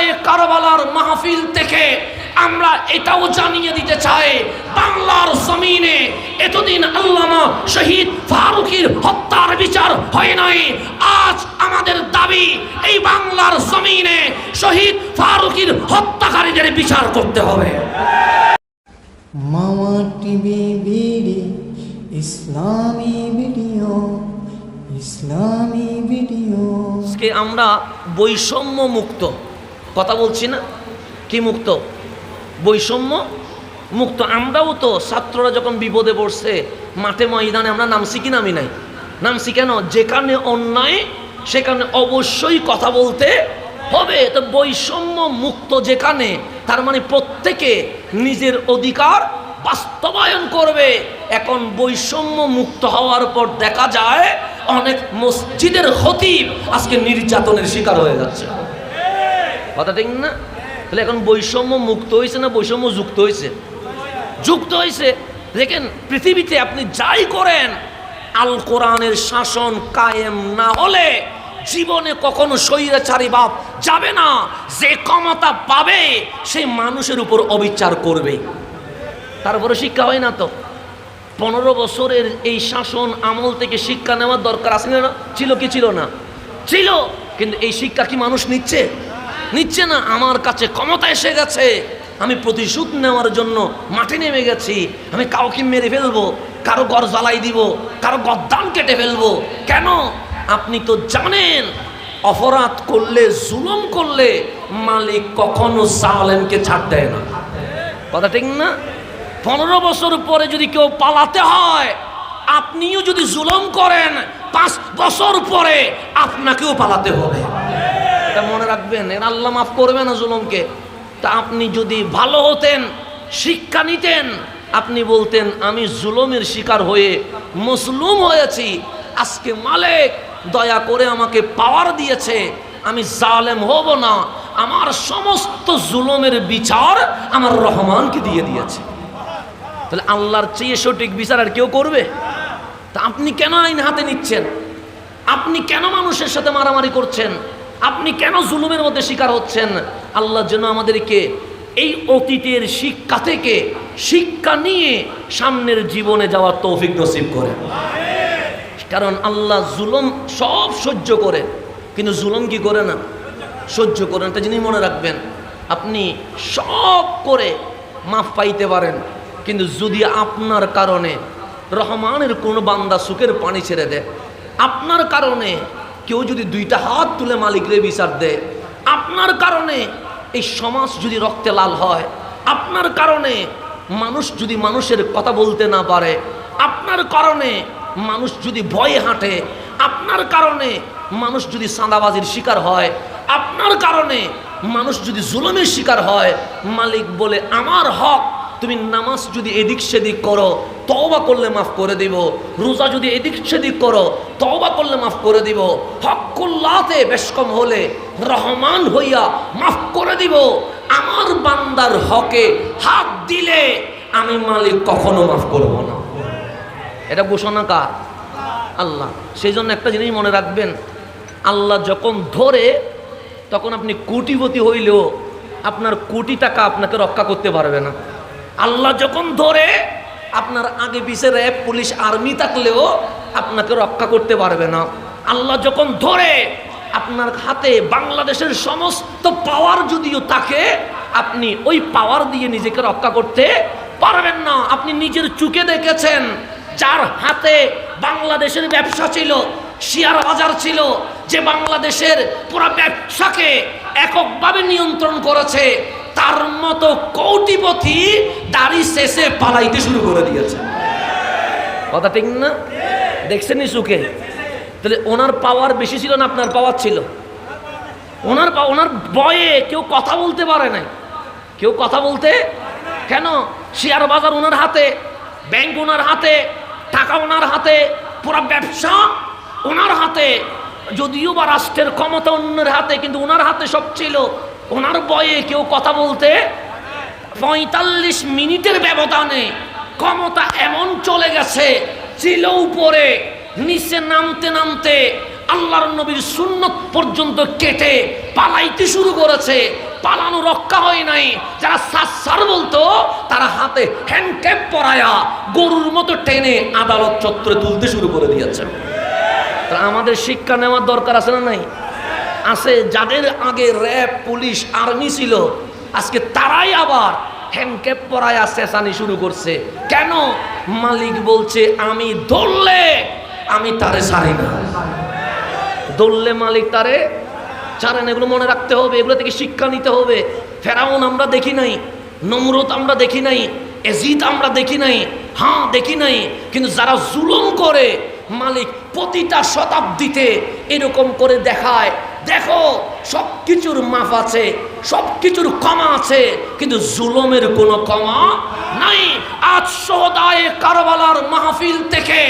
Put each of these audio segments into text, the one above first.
জুলায় কারবালার মাহফিল থেকে আমরা এটাও জানিয়ে দিতে চাই বাংলার জমিনে এতদিন আল্লামা শহীদ ফারুকির হত্যার বিচার হয় নাই। আজ আমাদের দাবি এই বাংলার জমিনে শহীদ ফারুকির হত্যাকারীদের বিচার করতে হবে। মামা টিভি বিডি ইসলামী ভিডিও ইসলামী ভিডিও। আজকে আমরা বৈষম্য মুক্ত কথা বলছি না? কি মুক্ত? বৈষম্য? মুক্ত আমরাও তো ছাত্ররা যখন বিপদে পড়ছে, মাঠে ময়দানে আমরা নামছি কি নামি নাই? নামছি কেন? যেখানে অন্যায়, সেখানে অবশ্যই কথা বলতে হবে। তো বৈষম্য মুক্ত যেখানে, তার মানে প্রত্যেকে নিজের অধিকার বাস্তবায়ন করবে। এখন বৈষম্য মুক্ত হওয়ার পর দেখা যায়, অনেক মসজিদের খতিব আজকে নির্যাতনের শিকার হয়ে যাচ্ছে। কথা ঠিক না? তাহলে এখন বৈষম্য মুক্ত হয়েছে না বৈষম্য যুক্ত হয়েছে যুক্ত হয়েছে দেখেন, পৃথিবীতে আপনি যাই করেন, আল কোরআনের শাসন কায়েম না হলে জীবনে কখনো স্বৈরাচারী বাপ যাবে না। যে ক্ষমতা পাবে সে মানুষের উপর অবিচার করবে। তারপরে শিক্ষা হয় না তো? পনেরো বছরের এই শাসন আমল থেকে শিক্ষা নেওয়ার দরকার আছে না? ছিল কি ছিল না? ছিল, কিন্তু এই শিক্ষা কি মানুষ নিচ্ছে? নিচ্ছে না, আমার কাছে ক্ষমতা এসে গেছে। আমি প্রতিশোধ নেওয়ার জন্য মাঠে নেমে গেছি। আমি কাউকে মেরে ফেলব, কারও ঘর জ্বালাই দিব, কারও গদ্দান কেটে ফেলব। কেন? আপনি তো জানেন, অপরাধ করলে, জুলুম করলে মালিক কখনো জালেমকে ছাড় দেয় না। কথা ঠিক না? পনেরো বছর পরে যদি কেউ পালাতে হয়, আপনিও যদি জুলুম করেন, পাঁচ বছর পরে আপনাকেও পালাতে হবে। এটা মনে রাখবেন, এর আল্লাহ মাফ করবে না জুলুমকে। তা আপনি যদি ভালো হতেন, শিক্ষা নিতেন, আপনি বলতেন, আমি জুলুমের শিকার হয়ে মুসলুম হয়েছি। আজকে মালিক দয়া করে আমাকে পাওয়ার দিয়েছে। আমি জালেম হব না। আমার সমস্ত জুলুমের বিচার আমার রহমানকে দিয়ে দিয়েছে। তাহলে আল্লাহর চেয়ে সঠিক বিচার আর কেউ করবে? তা আপনি কেন আইন হাতে নিচ্ছেন? আপনি কেন মানুষের সাথে মারামারি করছেন? আপনি কেন জুলুমের মধ্যে শিকার হচ্ছেন? আল্লাহ যেন আমাদেরকে এই অতীতের শিক্ষা থেকে শিক্ষা নিয়ে সামনের জীবনে যাওয়ার তৌফিক নসিব করে। কারণ আল্লাহ জুলুম সব সহ্য করে, কিন্তু জুলুম কি করে না? সহ্য করে না। জিনিস মনে রাখবেন, আপনি সব করে মাফ পাইতে পারেন, কিন্তু যদি আপনার কারণে রহমানের কোনো বান্দা সুখের পানি ছেড়ে দেয়, আপনার কারণে কেউ যদি দুইটা হাত তুলে মালিকরে বিচার দেয়, আপনার কারণে এই সমাজ যদি রক্তে লাল হয়, আপনার কারণে মানুষ যদি মানুষের কথা বলতে না পারে, আপনার কারণে মানুষ যদি ভয়ে হাঁটে, আপনার কারণে মানুষ যদি সাঁদাবাজির শিকার হয়, আপনার কারণে মানুষ যদি জুলুমের শিকার হয়, মালিক বলে, আমার হক তুমি নামাজ যদি এদিক সেদিক করো, তওবা করলে মাফ করে দিব। রোজা যদি এদিক সেদিক করো, তওবা করলে মাফ করে দিব। হকুল্লাতে বেশ কম হলে রহমান হইয়া মাফ করে দিব। আমার বান্দার হকে হাত দিলে আমি মালিক কখনো মাফ করব না। এটা ঘোষণা কার? আল্লাহ। সেই জন্য একটা জিনিস মনে রাখবেন, আল্লাহ যখন ধরে, তখন আপনি কোটিপতি হইলেও আপনার কোটি টাকা আপনাকে রক্ষা করতে পারবে না। আল্লাহ যখন ধরে, আপনার আগে পিছে র্যাব পুলিশ আর্মি থাকলেও আপনাকে রক্ষা করতে পারবে না। আল্লাহ যখন ধরে, আপনার হাতে বাংলাদেশের সমস্ত পাওয়ার যদিও থাকে, আপনি ওই পাওয়ার দিয়ে নিজেকে রক্ষা করতে পারবেন না। আপনি নিজের চুকে দেখেছেন, যার হাতে বাংলাদেশের ব্যবসা ছিল, শেয়ার বাজার ছিল, যে বাংলাদেশের পুরো ব্যবসাকে এককভাবে নিয়ন্ত্রণ করেছে তার মতো কৌটিপতি দাড়ি শেষে পালাইতে শুরু করে দিয়েছে। কথা ঠিক না? দেখছেন সুখে? তাহলে ওনার পাওয়ার বেশি ছিল না আপনার পাওয়ার ছিল? ওনার ওনার বয়ে কেউ কথা বলতে পারে নাই। কেউ কথা বলতে কেন? শেয়ার বাজার ওনার হাতে, ব্যাংক ওনার হাতে, টাকা ওনার হাতে, পুরো ব্যবসা ওনার হাতে। যদিও বা রাষ্ট্রের ক্ষমতা অন্যের হাতে, কিন্তু ওনার হাতে সব ছিল। ওনার বয়ে কেউ কথা বলতে পঁয়তাল্লিশ মিনিটের ব্যবধানে ক্ষমতা এমন চলে গেছে, ছিল উপরে, নিচে নামতে নামতে আল্লাহর নবীর সুন্নত পর্যন্ত কেটে পালাইতে শুরু করেছে। পালানো রক্ষা হয় নাই। যারা সার বলতো, তারা হাতে হ্যান্ডক্যাপ পরায়া গরুর মতো টেনে আদালত চত্বরে তুলতে শুরু করে দিয়েছে। আমাদের শিক্ষা নেওয়ার দরকার আছে না নাই? আছে যাদের আগে র্যাব, পুলিশ, আর্মি ছিল। আজকে তারাই আবার হ্যান্ডক্যাপ পরায়া চেঁচানি শুরু করছে। কেন? মালিক বলছে, আমি ধরলে আমি তারে ছাড়ি না। ধরলে মালিক তারে ছাড়েন এগুলো মনে রাখতে হবে, এগুলো থেকে শিক্ষা নিতে হবে। ফেরাউন আমরা দেখি নাই নমরত আমরা দেখি নাই, এজিদ আমরা দেখি নাই হ্যাঁ দেখি নাই। কিন্তু যারা জুলুম করে, মালিক প্রতিটা শতাব্দীতে এরকম করে দেখায়। দেখো সব কিছুর মাফ আছে সব কিছুর ক্ষমা আছে, কিন্তু জুলুমের কোনো ক্ষমা নাই। আজ সহদায় কারবালার মাহফিল থেকে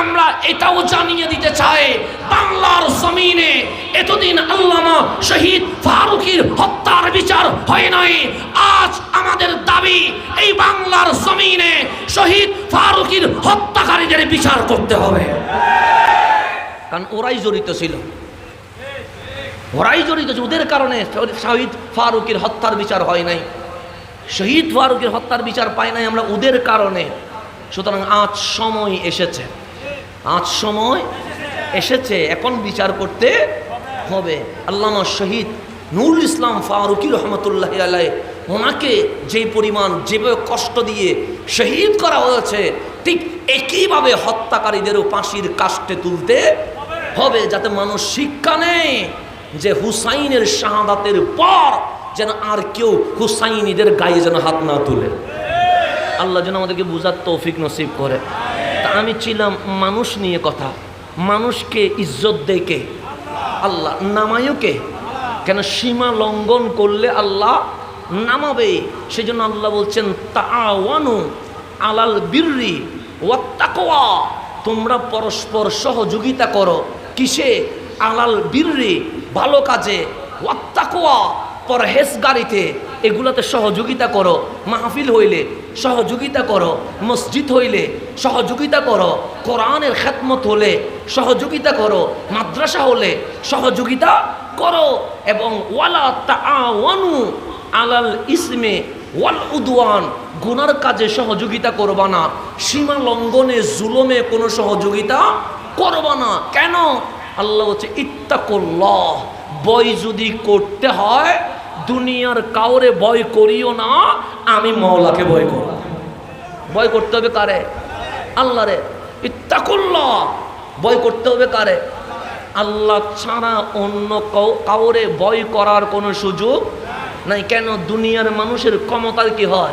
আমরা এটাও জানিয়ে দিতে চাই, বাংলার জমিনে এতদিন আল্লামা শহীদ ফারুকির হত্যার বিচার হয় নাই। আজ আমাদের দাবি, এই বাংলার জমিনে শহীদ ফারুকির হত্যাকারীদের বিচার করতে হবে। কারণ ওরাই জড়িত ছিল। ওরাই জড়িত ওদের কারণে শহীদ ফারুকের হত্যার বিচার হয় নাই। শহীদ ফারুকের হত্যার বিচার পাই নাই আমরা ওদের কারণে। সুতরাং আজ সময় এসেছে। আজ সময় এসেছে। এখন বিচার করতে হবে। আল্লামা শহীদ নুরুল ইসলাম ফারুকি রহমতুল্লাহ আলাই ওনাকে যে পরিমাণ, যেভাবে কষ্ট দিয়ে শহীদ করা হয়েছে, ঠিক একইভাবে হত্যাকারীদেরও ফাঁসির কাষ্টে তুলতে হবে, যাতে মানুষ শিক্ষা নেয়। যে হুসাইনের শাহাদাতের পর যেন আর কেউ হুসাইনিদের গায়ে যেন হাত না তুলে। আল্লাহ যেন আমাদেরকে বুঝার তৌফিক নসিব করে। তা আমি ছিলাম মানুষ নিয়ে কথা। মানুষকে ইজ্জত কে আল্লাহ নামায়ও কে কেন সীমা লঙ্ঘন করলে আল্লাহ নামাবে? সেই জন্য আল্লাহ বলছেন তাওয়ানু আলাল বিররি ওয়াত্তাকওয়া। তোমরা পরস্পর সহযোগিতা করো। কিসে? আলাল বিররি। ভালো কাজে ওয়াত্তাকওয়া পরহেজগারিতে, এগুলোতে সহযোগিতা করো, মাহফিল হইলে সহযোগিতা করো, মসজিদ হইলে সহযোগিতা করো, কোরআনের খেদমত হলে সহযোগিতা করো, মাদ্রাসা হলে সহযোগিতা করো, এবং ওয়ালা আলাল ইসমে ওয়াল উদওয়ান, গুনার কাজে সহযোগিতা করবা না, সীমা লঙ্ঘনে, জুলমে কোনো সহযোগিতা করবা না। কেন? আল্লাহ হচ্ছে ইত্তাকুল্লাহ বই যদি করতে হয়, দুনিয়ার কাউরে ভয় করিও না, আমি মৌলাকে ভয় করব। ভয় করতে হবে কারে? আল্লাহরে। ইত্তাকুল্লাহ, ভয় করতে হবে কারে? আল্লাহ ছাড়া অন্য কাউ- কাউরে ভয় করার কোনো সুযোগ নাই। কেন? দুনিয়ার মানুষের ক্ষমতার কি হয়?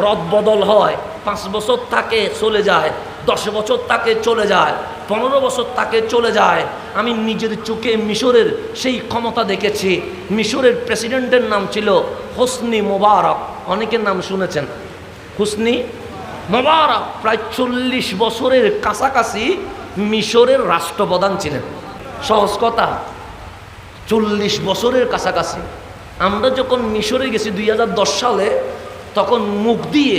রদ বদল হয়, পাঁচ বছর থাকে, চলে যায়। দশ বছর তাকে চলে যায়, পনেরো বছর তাকে চলে যায়। আমি নিজের চোখে মিশরের সেই ক্ষমতা দেখেছি। মিশরের প্রেসিডেন্টের নাম ছিল হোসনি মোবারক। অনেকের নাম শুনেছেন। হুসনি মোবারক প্রায় চল্লিশ বছরের কাছাকাছি মিশরের রাষ্ট্রপ্রধান ছিলেন। সহজ কথা, চল্লিশ বছরের কাছাকাছি। আমরা যখন মিশরে গেছি দুই হাজার দশ সালে, তখন মুখ দিয়ে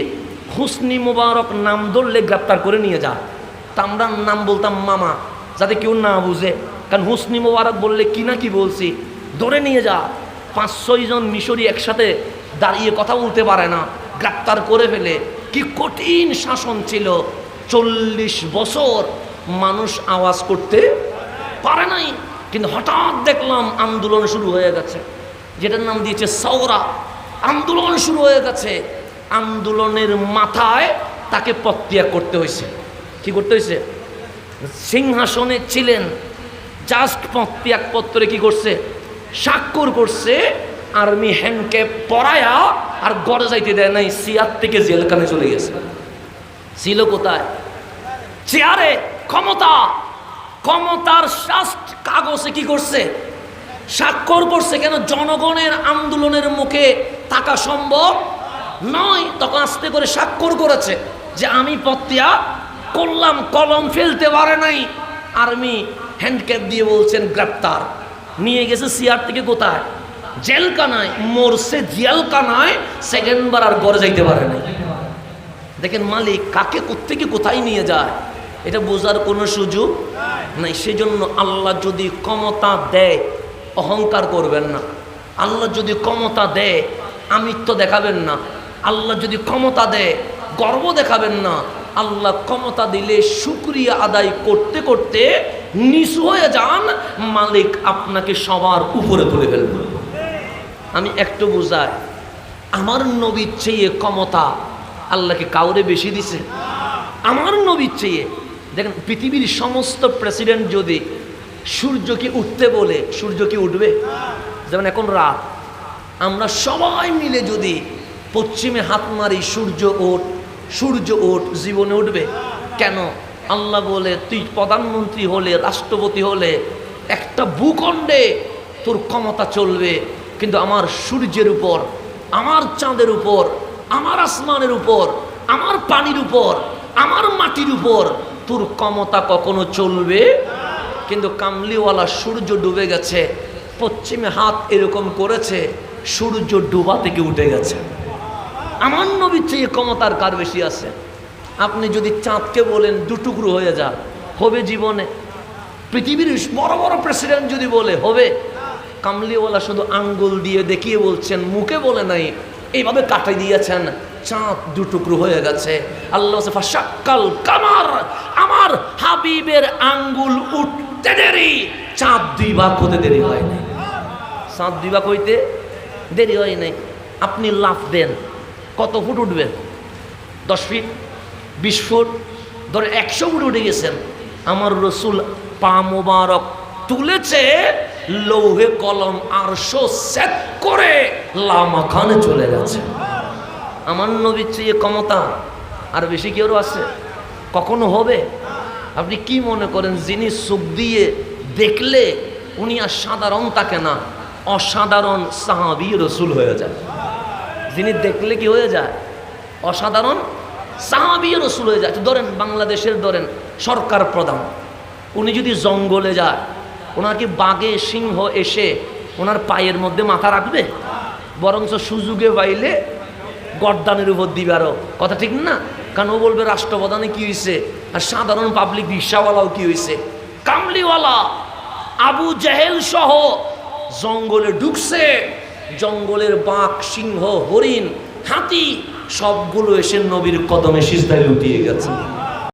হুসনি মোবারক নাম ধরলে গ্রেপ্তার করে নিয়ে যা। তা আমরা নাম বলতাম মামা, যাতে কেউ না বুঝে। কারণ হুসনি মোবারক বললে কি না কি বলছি? ধরে নিয়ে যা। পাঁচ ছয়জন মিশরি একসাথে দাঁড়িয়ে কথা বলতে পারে না, গ্রেপ্তার করে ফেলে। কি কঠিন শাসন ছিল। চল্লিশ বছর মানুষ আওয়াজ করতে পারে নাই। কিন্তু হঠাৎ দেখলাম আন্দোলন শুরু হয়ে গেছে। যেটার নাম দিয়েছে সৌরা আন্দোলন শুরু হয়ে গেছে। আন্দোলনের মাথায় তাকে প্রক্রিয়া করতে হয়েছে। কি করতে হয়েছে? সিংহাসনে ছিলেন জাস্ট প্রক্রিয়া পত্রে কি করছে? স্বাক্ষর করছে আর্মি হ্যান্ডক্যাপ পরায়া আর গড়ে যাইতে দেয় নাই, সিয়ার থেকে জেলখানে চলে গেছে। ছিল কোথায়? চেয়ারে, ক্ষমতা। ক্ষমতার শাস্ত কাগজে কি করছে? স্বাক্ষর করছে কেন? জনগণের আন্দোলনের মুখে থাকা সম্ভব? নয়, তখন আস্তে করে স্বাক্ষর করেছে যে আমি পত্রিয়া করলাম, কলম ফেলতে পারে নাই। আর্মি হ্যান্ডক্যাপ দিয়ে বলছেন, গ্রেপ্তার। নিয়ে গেছে সিয়ার থেকে কোথায়? জেলখানায়। মরছে জেলখানায় সেকেন্ড বার আর গড়ে যাইতে পারে নাই। দেখেন মালিক কাকে কোত্থেকে কোথায় নিয়ে যায়? এটা বোঝার কোনো সুযোগ নাই। সেজন্য আল্লাহ যদি ক্ষমতা দেয়, অহংকার করবেন না। আল্লাহ যদি ক্ষমতা দেয়, আমিত্ব দেখাবেন না। আল্লাহ যদি ক্ষমতা দেয়, গর্ব দেখাবেন না। আল্লাহ ক্ষমতা দিলে শুক্রিয়া আদায় করতে করতে নিচু হয়ে যান, মালিক আপনাকে সবার উপরে তুলে ফেলবেন আমি একটু বুঝাই, আমার নবীর চেয়ে ক্ষমতা আল্লাহকে কাউরে বেশি দিছে? আমার নবীর চেয়ে। দেখেন, পৃথিবীর সমস্ত প্রেসিডেন্ট যদি সূর্যকে উঠতে বলে, সূর্য কি উঠবে? যেমন এখন রাত। আমরা সবাই মিলে যদি পশ্চিমে হাত মারি, সূর্য ওঠ সূর্য ওঠ, জীবনে উঠবে। কেন? আল্লাহ বলে, তুই প্রধানমন্ত্রী হলে, রাষ্ট্রপতি হলে, একটা ভূখণ্ডে তোর ক্ষমতা চলবে। কিন্তু আমার সূর্যের উপর, আমার চাঁদের উপর, আমার আসমানের উপর, আমার পানির উপর, আমার মাটির উপর তোর ক্ষমতা কখনো চলবে? কিন্তু কামলিওয়ালা সূর্য ডুবে গেছে, পশ্চিমে হাত এরকম করেছে, সূর্য ডুবা থেকে উঠে গেছে। আমার নবীর চেয়ে ক্ষমতার কার বেশি আছে? আপনি যদি চাঁদকে বলেন দুটুকরো হয়ে যা, হবে জীবনে। পৃথিবীর বড় বড় প্রেসিডেন্ট যদি বলে, হবে। কামলিওয়ালা শুধু আঙ্গুল দিয়ে দেখিয়ে বলছেন, মুখে বলে নাই, এইভাবে কাটাই দিয়েছেন। চাঁদ দুটুকরো হয়ে গেছে। আল্লাহ সাক্কাল কামার, আমার হাবিবের আঙ্গুল উঠতে দেরি। চাঁদ দুই ভাগ হতে দেরি হয় নাই। চাঁদ দুই ভাগ হইতে দেরি হয় নাই। আপনি লাফ দেন। কত ফুট উঠবেন দশ ফিট, বিশ ফুট, ধরে একশো ফুট উঠে গেছেন। আমার রসুল পা মোবারক তুলেছে, লৌহে কলম আরশো সেট করে লামাখানে চলে গেছে। আমার নবীর চেয়ে ক্ষমতা আর বেশি কেউ আছে? কখনো হবে? আপনি কি মনে করেন, যিনি চোখ দিয়ে দেখলে উনি আর সাধারণ তাকে না, অসাধারণ সাহাবি রসুল হয়ে যায় যিনি দেখলে কি হয়ে যায়? অসাধারণ সাহাবি রসুল হয়ে যায়। ধরেন বাংলাদেশের ধরেন সরকার প্রধান, উনি যদি জঙ্গলে যায় ওনার কি বাঘে, সিংহ এসে ওনার পায়ের মধ্যে মাথা রাখবে? বরঞ্চ সুযোগে পাইলে গরদানের উপর দিবে আরও। কথা ঠিক না? কারণ ও বলবে, রাষ্ট্রপ্রধানে কি হয়েছে আর সাধারণ পাবলিক রিক্সাওয়ালাও কি হয়েছে কামলিওয়ালা, আবু জাহেল সহ জঙ্গলে ঢুকছে। জঙ্গলের বাঘ সিংহ হরিণ হাতি সবগুলো এসে নবীর কদমে সিজদায় লুটিয়ে গেছে।